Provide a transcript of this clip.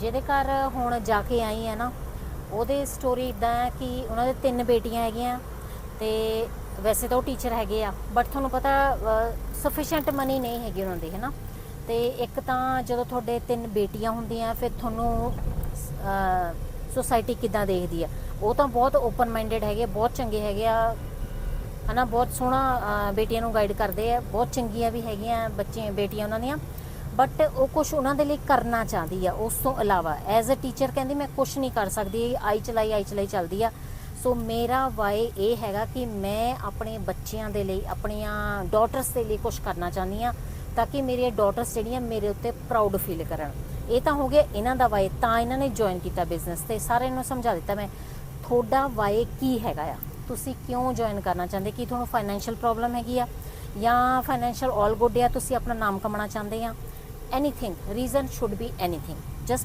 ਜਿਹਦੇ ਘਰ ਹੁਣ ਜਾ ਕੇ ਆਈ ਹੈ ਨਾ, ਉਹਦੇ ਸਟੋਰੀ ਇਦਾਂ ਹੈ ਕਿ ਉਹਨਾਂ ਦੇ ਤਿੰਨ ਬੇਟੀਆਂ ਹੈਗੀਆਂ ਤੇ ਵੈਸੇ ਤਾਂ ਉਹ ਟੀਚਰ ਹੈਗੇ ਆ ਬਟ ਤੁਹਾਨੂੰ ਪਤਾ ਸਫੀਸ਼ੀਐਂਟ ਮਨੀ ਨਹੀਂ ਹੈਗੀ ਉਹਨਾਂ ਦੀ, ਹੈਨਾ? ਤੇ ਇੱਕ ਤਾਂ ਜਦੋਂ ਤੁਹਾਡੇ ਤਿੰਨ ਬੇਟੀਆਂ ਹੁੰਦੀਆਂ, ਫਿਰ ਤੁਹਾਨੂੰ ਸੋਸਾਇਟੀ ਕਿੱਦਾਂ ਦੇਖਦੀ ਆ? ਉਹ ਤਾਂ ਬਹੁਤ ਓਪਨ ਮਾਈਂਡਡ ਹੈਗੇ, ਬਹੁਤ ਚੰਗੇ ਹੈਗੇ ਆ, ਹਨਾ? ਬਹੁਤ ਸੋਹਣਾ ਬੇਟੀਆਂ ਨੂੰ ਗਾਈਡ ਕਰਦੇ ਆ, ਬਹੁਤ ਚੰਗੀਆਂ ਵੀ ਹੈਗੀਆਂ ਬੱਚੇ ਬੇਟੀਆਂ ਉਹਨਾਂ ਦੀਆਂ। ਬਟ ਉਹ ਕੁਝ ਉਹਨਾਂ ਦੇ ਲਈ ਕਰਨਾ ਚਾਹਦੀ ਆ। ਉਸ ਤੋਂ ਇਲਾਵਾ ਐਜ਼ ਅ ਟੀਚਰ ਕਹਿੰਦੀ, ਮੈਂ ਕੁਝ ਨਹੀਂ ਕਰ ਸਕਦੀ। ਆਈ ਚਲਾਈ ਆਈ ਚਲਾਈ ਚੱਲਦੀ ਆ। ਸੋ ਮੇਰਾ ਵਾਏ ਇਹ ਹੈਗਾ ਕਿ ਮੈਂ ਆਪਣੇ ਬੱਚਿਆਂ ਦੇ ਲਈ, ਆਪਣੀਆਂ ਡਾਟਰਸ ਦੇ ਲਈ ਕੁਝ ਕਰਨਾ ਚਾਹੁੰਦੀ ਆ, ਤਾਂ ਕਿ ਮੇਰੀਆਂ ਡਾਟਰਸ ਜਿਹੜੀਆਂ ਮੇਰੇ ਉੱਤੇ ਪ੍ਰਾਊਡ ਫੀਲ ਕਰਨ। ਇਹ ਤਾਂ ਹੋ ਗਿਆ ਇਹਨਾਂ ਦਾ ਵਾਏ ਤਾਂ ਇਹਨਾਂ ਨੇ ਜੁਆਇਨ ਕੀਤਾ ਬਿਜ਼ਨਸ ਤੇ। ਸਾਰਿਆਂ ਨੂੰ ਸਮਝਾ ਦਿੱਤਾ ਮੈਂ, ਤੁਹਾਡਾ ਵਾਏ ਕੀ ਹੈਗਾ ਆ? ਤੁਸੀਂ ਕਿਉਂ ਜੁਆਇਨ ਕਰਨਾ ਚਾਹੁੰਦੇ? ਕੀ ਤੁਹਾਨੂੰ ਫਾਈਨੈਂਸ਼ੀਅਲ ਪ੍ਰੋਬਲਮ ਹੈਗੀ ਆ? ਜਾਂ ਫਾਈਨੈਂਸ਼ੀਅਲ ਆਲ ਗੁੱਡ ਆ? ਤੁਸੀਂ ਆਪਣਾ ਨਾਮ ਕਮਾਉਣਾ ਚਾਹੁੰਦੇ ਆ? anything. Reason should be anything. Just